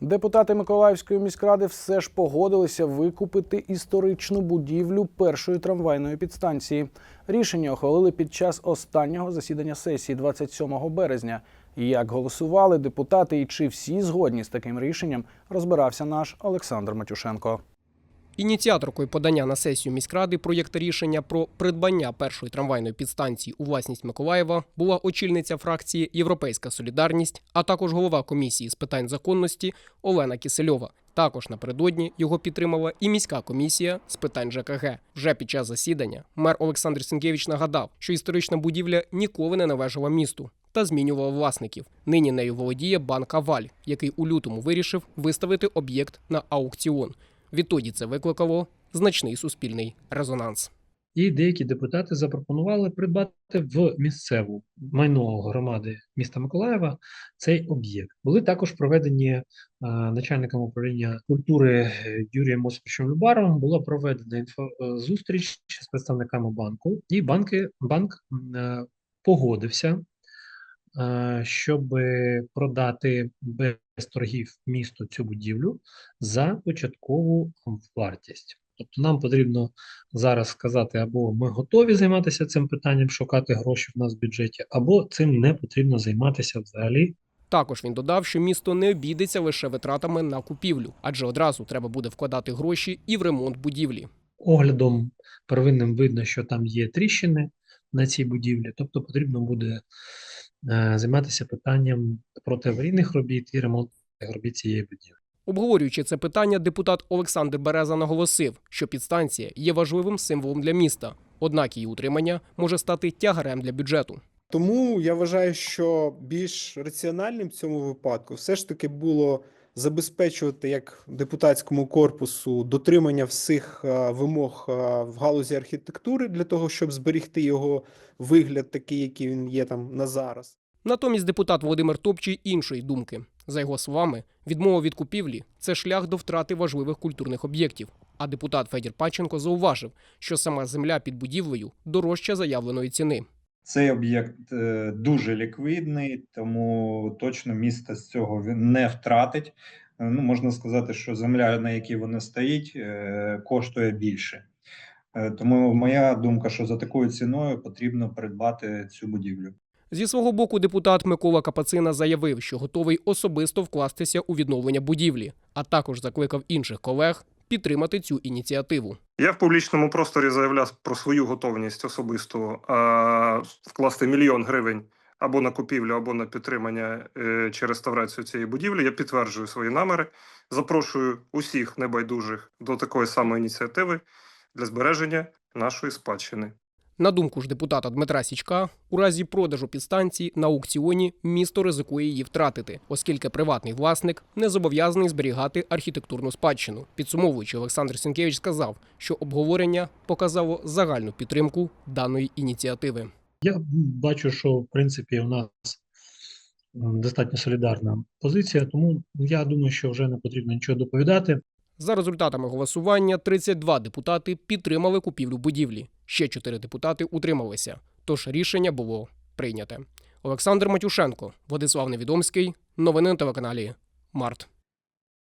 Депутати Миколаївської міськради все ж погодилися викупити історичну будівлю першої трамвайної підстанції. Рішення ухвалили під час останнього засідання сесії 27 березня. Як голосували депутати і чи всі згодні з таким рішенням, розбирався наш Олександр Матюшенко. Ініціаторкою подання на сесію міськради проєкта рішення про придбання першої трамвайної підстанції у власність Миколаєва була очільниця фракції Європейська Солідарність, а також голова комісії з питань законності Олена Кисельова. Також напередодні його підтримала і міська комісія з питань ЖКГ. Вже під час засідання мер Олександр Сінкевич нагадав, що історична будівля ніколи не належала місту та змінювала власників. Нині нею володіє банк Аваль, який у лютому вирішив виставити об'єкт на аукціон. Відтоді це викликало значний суспільний резонанс. І деякі депутати запропонували придбати в місцеву майно громади міста Миколаєва цей об'єкт. Були також проведені е, начальником управління культури е, Юрієм Осиповичем Любаровим. Була проведена інфо е, зустріч з представниками банку, і банки банк е, погодився, е, щоб продати без торгів місту цю будівлю за початкову вартість. Тобто нам потрібно зараз сказати, або ми готові займатися цим питанням, шукати гроші в нас в бюджеті, або цим не потрібно займатися взагалі. Також він додав, що місто не обійдеться лише витратами на купівлю, адже одразу треба буде вкладати гроші і в ремонт будівлі. Оглядом первинним видно, що там є тріщини на цій будівлі, тобто потрібно буде е, займатися питанням протиаварійних робіт і ремонтних робіт цієї будівлі. Обговорюючи це питання, депутат Олександр Береза наголосив, що підстанція є важливим символом для міста, однак її утримання може стати тягарем для бюджету. Тому я вважаю, що більш раціональним в цьому випадку все ж таки було забезпечувати як депутатському корпусу дотримання всіх е, вимог е, в галузі архітектури для того, щоб зберігти його вигляд такий, який він є там на зараз. Натомість депутат Володимир Топчий іншої думки. За його словами, відмова від купівлі це шлях до втрати важливих культурних об'єктів. А депутат Федір Паченко зауважив, що сама земля під будівлею дорожча заявленої ціни. Цей об'єкт е, дуже ліквідний, тому точно місто з цього не втратить. Е, Ну, можна сказати, що земля, на якій вона стоїть, е, коштує більше. Тому моя думка, що за такою ціною потрібно придбати цю будівлю. Зі свого боку, депутат Микола Капацина заявив, що готовий особисто вкластися у відновлення будівлі, а також закликав інших колег підтримати цю ініціативу. Я в публічному просторі заявляв про свою готовність особисто вкласти мільйон гривень або на купівлю, або на підтримання е, чи реставрацію цієї будівлі. Я підтверджую свої наміри. Запрошую усіх небайдужих до такої самої ініціативи для збереження нашої спадщини. На думку ж депутата Дмитра Січка, у разі продажу підстанції на аукціоні місто ризикує її втратити, оскільки приватний власник не зобов'язаний зберігати архітектурну спадщину. Підсумовуючи, Олександр Сінкевич сказав, що обговорення показало загальну підтримку даної ініціативи. Я бачу, що в принципі у нас достатньо солідарна позиція, тому я думаю, що вже не потрібно нічого доповідати. За результатами голосування 32 депутати підтримали купівлю будівлі. Ще чотири депутати утрималися. Тож рішення було прийняте. Олександр Матюшенко, Владислав Невідомський. Новини на телеканалі Март.